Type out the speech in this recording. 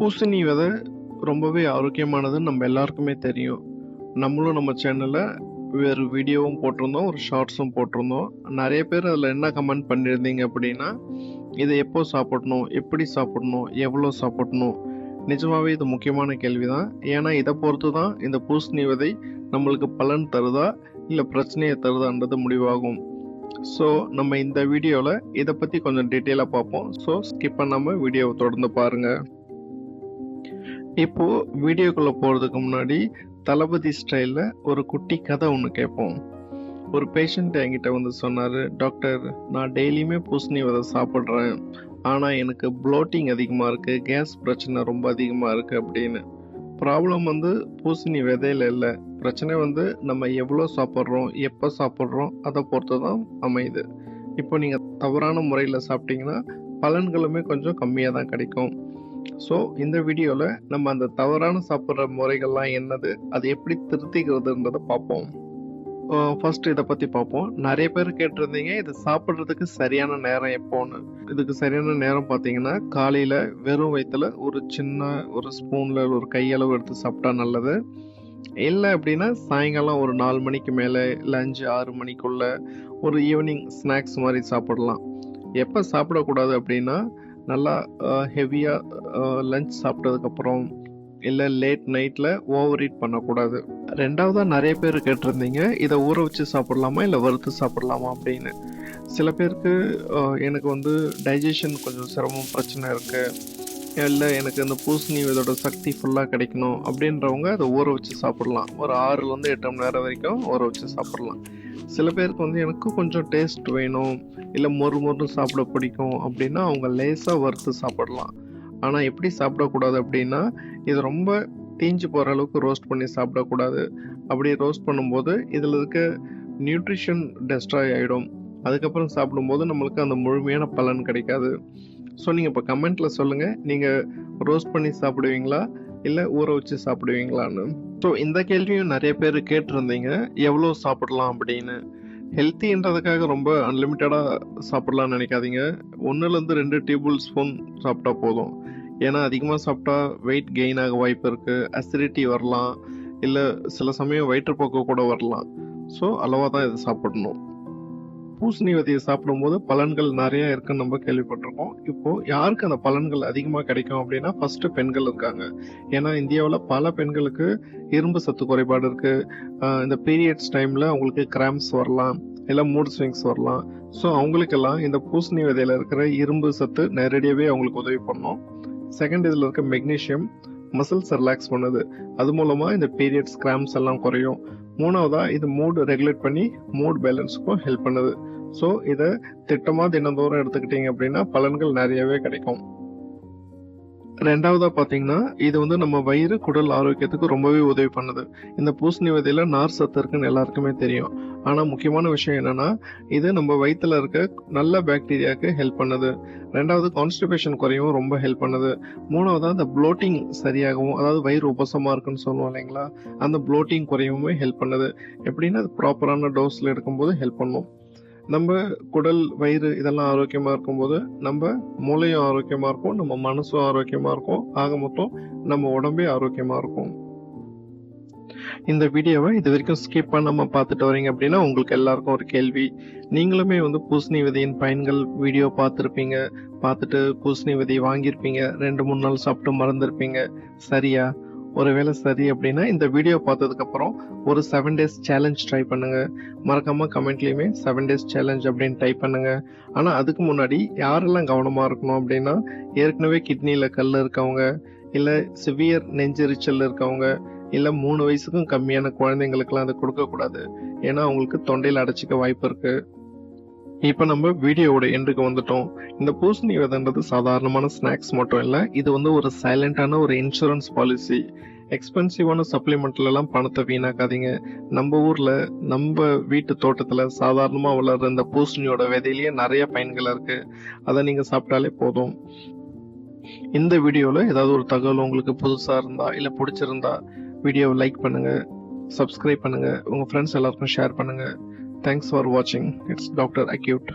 பூசணி விதை ரொம்பவே ஆரோக்கியமானதுன்னு நம்ம எல்லாருக்குமே தெரியும். நம்மளும் நம்ம சேனலில் வேறு வீடியோவும் போட்டிருந்தோம் ஒரு ஷார்ட்ஸும் போட்டிருந்தோம். நிறைய பேர் அதில் என்ன கமெண்ட் பண்ணியிருந்தீங்க அப்படின்னா இதை எப்போ சாப்பிடணும் எப்படி சாப்பிடணும் எவ்வளோ சாப்பிடணும்? நிஜமாகவே இது முக்கியமான கேள்வி தான் ஏன்னா இதை பொறுத்து தான் இந்த பூசணி விதை நம்மளுக்கு பலன் தருதா இல்லை பிரச்சனையை தருதான்றது முடிவாகும். ஸோ நம்ம இந்த வீடியோவில் இதை பற்றி கொஞ்சம் டீட்டெயிலாக பார்ப்போம். ஸோ ஸ்கிப் பண்ணாமல் வீடியோவை தொடர்ந்து பாருங்கள் இப்போ வீடியோக்குள்ளே போகிறதுக்கு முன்னாடி தளபதி ஸ்டைலில் ஒரு குட்டி கதை ஒன்று கேட்போம். ஒரு பேஷண்ட் என்கிட்ட வந்து சொன்னார் டாக்டர் நான் டெய்லியுமே பூசணி விதை சாப்பிட்றேன். ஆனால் எனக்கு ப்ளோட்டிங் அதிகமாக இருக்குது கேஸ் பிரச்சனை ரொம்ப அதிகமாக இருக்குது அப்படின்னு. ப்ராப்ளம் வந்து பூசணி விதையில இல்லை. பிரச்சனை வந்து நம்ம எவ்வளோ சாப்பிட்றோம் எப்போ சாப்பிட்றோம் அதை பொறுத்து தான் அமையுது. இப்போ நீங்கள் தவறான முறையில் சாப்பிட்டீங்கன்னா பலன்களுமே கொஞ்சம் கம்மியாக தான் கிடைக்கும். ஸோ இந்த வீடியோவில் நம்ம அந்த தவறான சாப்பிட்ற முறைகள்லாம் என்னது? அது எப்படி திருத்திக்கிறதுன்றதை பார்ப்போம். ஃபர்ஸ்ட் இதை பற்றி பார்ப்போம். நிறைய பேர் கேட்டிருந்தீங்க இது சாப்பிட்றதுக்கு சரியான நேரம் எப்போன்னு? இதுக்கு சரியான நேரம் பார்த்தீங்கன்னா காலையில் வெறும் வயிற்றுல ஒரு சின்ன ஒரு ஸ்பூனில் ஒரு கையளவு எடுத்து சாப்பிட்டா நல்லது. இல்லை அப்படின்னா சாயங்காலம் ஒரு நாலு மணிக்கு மேலே இல்லை அஞ்சு ஆறு மணிக்குள்ளே ஒரு ஈவினிங் ஸ்நாக்ஸ் மாதிரி சாப்பிடலாம். எப்போ சாப்பிடக்கூடாது அப்படின்னா நல்லா ஹெவியாக லஞ்ச் சாப்பிட்டதுக்கப்புறம் இல்லை லேட் நைட்டில் ஓவர் ஈட் பண்ணக்கூடாது. ரெண்டாவதாக நிறைய பேர் கேட்டிருந்தீங்க இதை ஊற வச்சு சாப்பிட்லாமா இல்லை வறுத்து சாப்பிட்லாமா அப்படின்னு. சில பேருக்கு எனக்கு வந்து டைஜஷன் கொஞ்சம் சிரமம் பிரச்சனை இருக்குது இல்லை எனக்கு இந்த பூசணி இதோட சக்தி ஃபுல்லாக கிடைக்கணும் அப்படின்றவங்க அதை ஊற வச்சு சாப்பிட்லாம். ஒரு ஆறுலேருந்து எட்டு மணி நேரம் வரைக்கும் ஊற வச்சு சாப்பிட்லாம். சில பேருக்கு வந்து எனக்கு கொஞ்சம் டேஸ்ட் வேணும் இல்லை மொறு மொறு சாப்பிட பிடிக்கும் அப்படின்னா அவங்க லேசாக வறுத்து சாப்பிடலாம். ஆனால் எப்படி சாப்பிடக்கூடாது அப்படின்னா இது ரொம்ப தீஞ்சு போகிற அளவுக்கு ரோஸ்ட் பண்ணி சாப்பிடக்கூடாது. அப்படி ரோஸ்ட் பண்ணும்போது இதில் இருக்க நியூட்ரிஷன் டெஸ்ட்ராய் ஆகிடும் அதுக்கப்புறம் சாப்பிடும்போது நம்மளுக்கு அந்த முழுமையான பலன் கிடைக்காது. ஸோ நீங்கள் இப்போ கமெண்ட்டில் சொல்லுங்கள் நீங்கள் ரோஸ்ட் பண்ணி சாப்பிடுவீங்களா? இல்லை ஊற வச்சு சாப்பிடுவீங்களான்னு? ஸோ இந்த கேள்வியும் நிறைய பேர் கேட்டிருந்தீங்க. எவ்வளோ சாப்பிடலாம் அப்படின்னு? ஹெல்த்தின்றதுக்காக ரொம்ப அன்லிமிட்டடாக சாப்பிடலாம்னு நினைக்காதீங்க. ஒன்றுலேருந்து ரெண்டு டேபிள் ஸ்பூன் சாப்பிட்டா போதும். ஏன்னா அதிகமாக சாப்பிட்டா வெயிட் கெயின் ஆக வாய்ப்பு இருக்குது அசிடிட்டி வரலாம். இல்லை சில சமயம் வயிற்றுப்போக்கு கூட வரலாம். ஸோ அளவாக தான் இது சாப்பிடணும். பூசணி விதையை சாப்பிடும்போது பலன்கள் நிறைய இருக்குன்னு நம்ம கேள்விப்பட்டிருக்கோம். இப்போ யாருக்கு அந்த பலன்கள் அதிகமாக கிடைக்கும் அப்படின்னா ஃபர்ஸ்ட் பெண்கள் இருக்காங்க. ஏன்னா இந்தியாவில் பல பெண்களுக்கு இரும்பு சத்து குறைபாடு இருக்கு. இந்த பீரியட்ஸ் டைம்ல அவங்களுக்கு கிராம்ஸ் வரலாம் இல்லை மூட் ஸ்விங்ஸ் வரலாம். ஸோ அவங்களுக்கெல்லாம் இந்த பூசணி விதையில இருக்கிற இரும்பு சத்து நேரடியாகவே அவங்களுக்கு உதவி பண்ணும். செகண்ட் இதில் இருக்க மெக்னீஷியம் மசில்ஸ் ரிலாக்ஸ் பண்ணுது. அது மூலமாக இந்த பீரியட்ஸ் கிராம்ஸ் எல்லாம் குறையும். மூணாவதா இது மூட் ரெகுலேட் பண்ணி மூட் பேலன்ஸுக்கும் ஹெல்ப் பண்ணுது. ஸோ இதை திட்டமாக தினந்தோறும் எடுத்துக்கிட்டீங்க அப்படின்னா பலன்கள் நிறையவே கிடைக்கும். ரெண்டாவதாக பார்த்தீங்கன்னா இது வந்து நம்ம வயிறு குடல் ஆரோக்கியத்துக்கு ரொம்பவே உதவி பண்ணுது. இந்த பூசணி விதையில் நார் சத்து இருக்குன்னு எல்லாருக்குமே தெரியும். ஆனால் முக்கியமான விஷயம் என்னன்னா இது நம்ம வயிற்றுல இருக்க நல்ல பாக்டீரியாவுக்கு ஹெல்ப் பண்ணுது. ரெண்டாவது கான்ஸ்டிபேஷன் குறையவும் ரொம்ப ஹெல்ப் பண்ணுது. மூணாவது அந்த ப்ளோட்டிங் சரியாகவும் அதாவது வயிறு உபசமாக இருக்குன்னு சொல்லுவோம் இல்லைங்களா? அந்த ப்ளோட்டிங் குறையவுமே ஹெல்ப் பண்ணுது. எப்படின்னா அது ப்ராப்பரான டோஸில் எடுக்கும்போது ஹெல்ப் பண்ணும். நம்ம குடல் வயிறு இதெல்லாம் ஆரோக்கியமாக இருக்கும்போது நம்ம மூளையும் ஆரோக்கியமாக இருக்கும் நம்ம மனசும் ஆரோக்கியமாக இருக்கும். ஆக மொத்தம் நம்ம உடம்பே ஆரோக்கியமாக இருக்கும். இந்த வீடியோவை இது வரைக்கும் ஸ்கிப் பண்ணாமல் பார்த்துட்டு வரீங்க அப்படின்னா உங்களுக்கு எல்லாருக்கும் ஒரு கேள்வி. நீங்களுமே வந்து பூசணி விதையின் பயன்கள் வீடியோ பார்த்துருப்பீங்க. பார்த்துட்டு பூசணி விதை வாங்கியிருப்பீங்க. ரெண்டு மூணு நாள் சாப்பிட்டு மறந்துருப்பீங்க. சரியா? ஒருவேளை சரி அப்படின்னா இந்த வீடியோ பார்த்ததுக்கப்புறம் ஒரு செவன் டேஸ் சேலஞ்ச் ட்ரை பண்ணுங்கள் மறக்காமல் கமெண்ட்லேயுமே செவன் டேஸ் சேலஞ்ச் அப்படின்னு டைப் பண்ணுங்கள் ஆனால் அதுக்கு முன்னாடி யாரெல்லாம் கவனமாக இருக்கணும் அப்படின்னா ஏற்கனவே கிட்னியில் கல் இருக்கவங்க இல்லை சிவியர் நெஞ்செரிச்சல் இருக்கவங்க இல்லை மூணு வயசுக்கும் கம்மியான குழந்தைங்களுக்குலாம் அதை கொடுக்கக்கூடாது. ஏன்னா அவங்களுக்கு தொண்டையில் அடைச்சிக்க வாய்ப்பு இருக்கு. இப்போ நம்ம வீடியோவோட எண்டுக்கு வந்துட்டோம். இந்த பூசணி விதைன்றது சாதாரணமான ஸ்நாக்ஸ் மட்டும் இல்லை இது வந்து ஒரு சைலண்டான ஒரு இன்சூரன்ஸ் பாலிசி. எக்ஸ்பென்சிவான சப்ளிமெண்ட்லலாம் பணத்தை வீணாக்காதீங்க. நம்ம ஊரில் நம்ம வீட்டு தோட்டத்தில் சாதாரணமாக வளர்ற இந்த பூசணியோட விதையிலேயே நிறைய பயன்கள் இருக்குது அதை நீங்கள் சாப்பிட்டாலே போதும். இந்த வீடியோவில் ஏதாவது ஒரு தகவல் உங்களுக்கு புதுசாக இருந்தா இல்லை பிடிச்சிருந்தா வீடியோவை லைக் பண்ணுங்கள் சப்ஸ்கிரைப் பண்ணுங்கள் உங்கள் ஃப்ரெண்ட்ஸ் எல்லாருக்கும் ஷேர் பண்ணுங்க. தேங்க்ஸ் ஃபார் வாட்சிங் இட்ஸ் டாக்டர் அக்யூட்